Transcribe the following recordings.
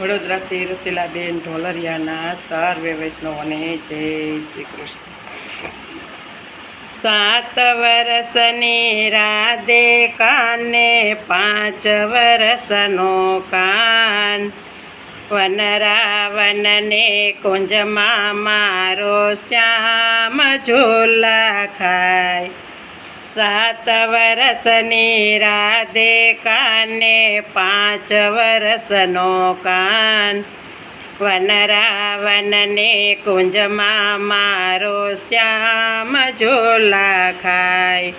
વડોદરાથી રસીલાબેન ઢોલરિયાના સર્વે વૈષ્ણવોને જય શ્રી કૃષ્ણ. સાત વર્ષની રાધે કાને પાંચ વર્ષનો કાન. વનરાવનને કુંજમાં મારો શ્યામ ઝોલા ખાય. સાત વર્ષની રાધે કાને પાંચ વર્ષનો કાન. વનરાવનને કુંજમાં મારો શ્યામ ઝોલા ખાય.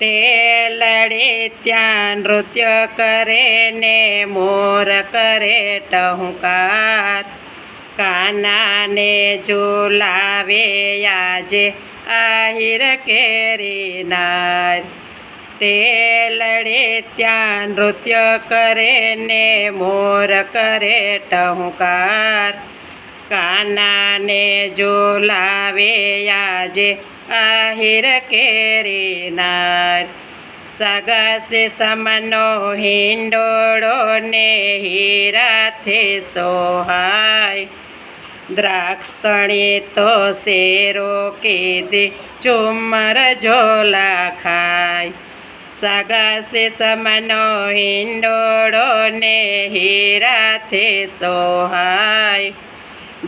તે લડે ત્યાં નૃત્ય કરે ને મોર કરે ટહુકાર. કાનાને ઝોલાવે આજે આહિર કેરી નાર. તે લડે ત્યાં નૃત્ય કરે ને મોર કરે ટહુકાર. કાનાને ઝૂલાવે આજે આહિર કેરી નાર. સગસે સમનો હિંડોળો ને હીરાથી સોહાય. દ્રાક્ષણી તો શેરો કીધી ચુમર ઝોલા ખાય. સગસે સમનો હિંડોળો ને હીરાથે સોહાય.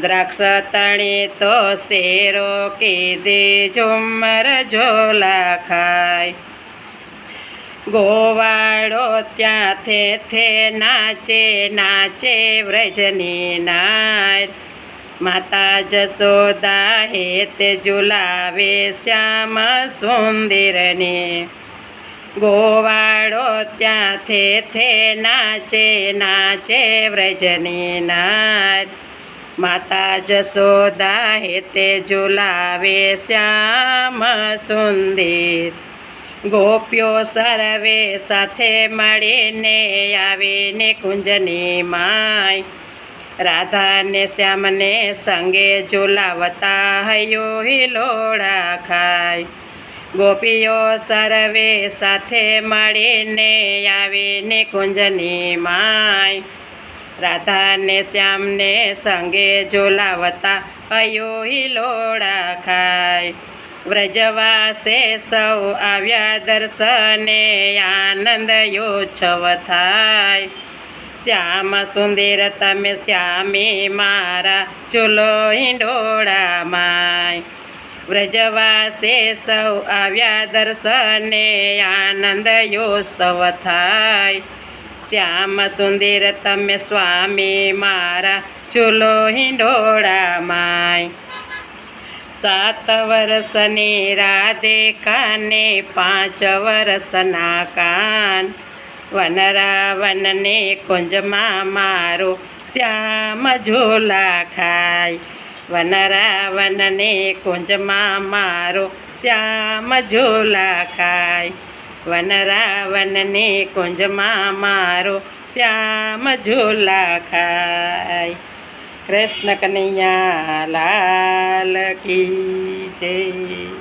દ્રાક્ષ તણી તો શેરો કીધી ઝુમર ઝોલા ખાય. ગોવાળો ત્યાંથે થે નાચે નાચે વ્રજની નાર માતા જશોદા હેતે ઝુલાવે શ્યામ સુંદરને. ગોવાળો ત્યાં થે થે નાચે નાચે વ્રજની નાચ માતા જશોદા હેતે ઝુલાવે શ્યામ સુંદર. ગોપ્યો સરવે સાથે મળીને આવીને કુંજની માય રાધાને શ્યામને સંગે ઝુલાવતા હયો હિલોડા ખાય. ગોપીઓ સર્વે સાથે મળીને આવીને કુંજની માય. રાધાને શ્યામને સંગે ઝુલાવતા હયો હિલોડા ખાય. વ્રજવાસે સૌ આવ્યા દર્શને આનંદ યોત્સવ થાય. શ્યામ સુંદર તમે શ્યામી મારા, ચૂલો હિંડોળા માય. વ્રજવાસે સૌ આવ્યા દર્શને, આનંદ યોત્સવ થાય. શ્યામ સુંદર તમે સ્વામી મારા, ચૂલો હિંડોળા માય. સાત વર્ષની રાધે કાને, પાંચ વર્ષના કાન. વનરાવનને કુંજમાં મારો શ્યામ ઝોલા ખાય. વનરાવનને કુંજમાં મારો શ્યામ ઝોલા ખાય. વનરાવનને કુંજમાં મારો શ્યામ ઝોલા ખાય. કૃષ્ણ કનૈયા લાલ કી જય.